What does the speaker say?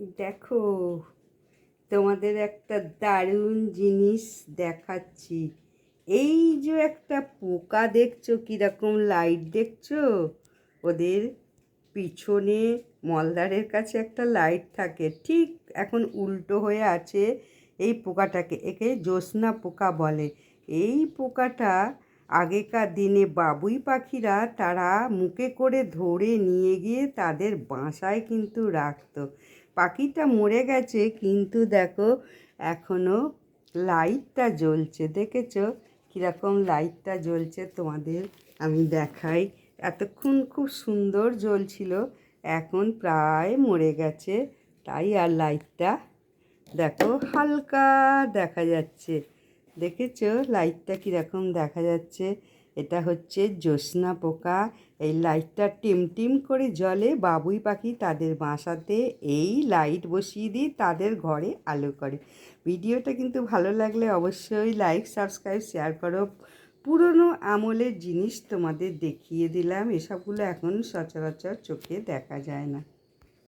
দেখো, তোমাদের একটা দারুণ জিনিস দেখাচ্ছি। এই যে একটা পোকা দেখছ, কীরকম লাইট দেখছ? ওদের পিছনে মলদারের কাছে একটা লাইট থাকে। ঠিক এখন উল্টো হয়ে আছে এই পোকাটাকে, একে জ্যোৎস্না পোকা বলে। এই পোকাটা আগেকার দিনে বাবুই পাখিরা তারা মুখে করে ধরে নিয়ে গিয়ে তাদের বাসায় কিন্তু রাখতো। পাখিটা মরে গেছে, কিন্তু দেখো এখনও লাইটটা জ্বলছে। দেখেছ? কীরকম লাইটটা জ্বলছে তোমাদের আমি দেখাই। এতক্ষণ খুব সুন্দর জ্বলছিল, এখন প্রায় মরে গেছে, তাই আর লাইটটা দেখো হালকা দেখা যাচ্ছে। দেখেছ? লাইটটা কীরকম দেখা যাচ্ছে? এটা হচ্ছে জ্যোৎস্না পোকা। এই লাইটটা টিম টিম করে জ্বলে, বাবুই পাখি তাদের বাসাতে এই লাইট বসিয়ে দিয়ে তাদের ঘরে আলো করে। ভিডিওটা কিন্তু ভালো লাগলে অবশ্যই লাইক, সাবস্ক্রাইব, শেয়ার করো। পুরনো আমলের জিনিস তোমাদের দেখিয়ে দিলাম। এসবগুলো এখন সচরাচর চোখে দেখা যায় না।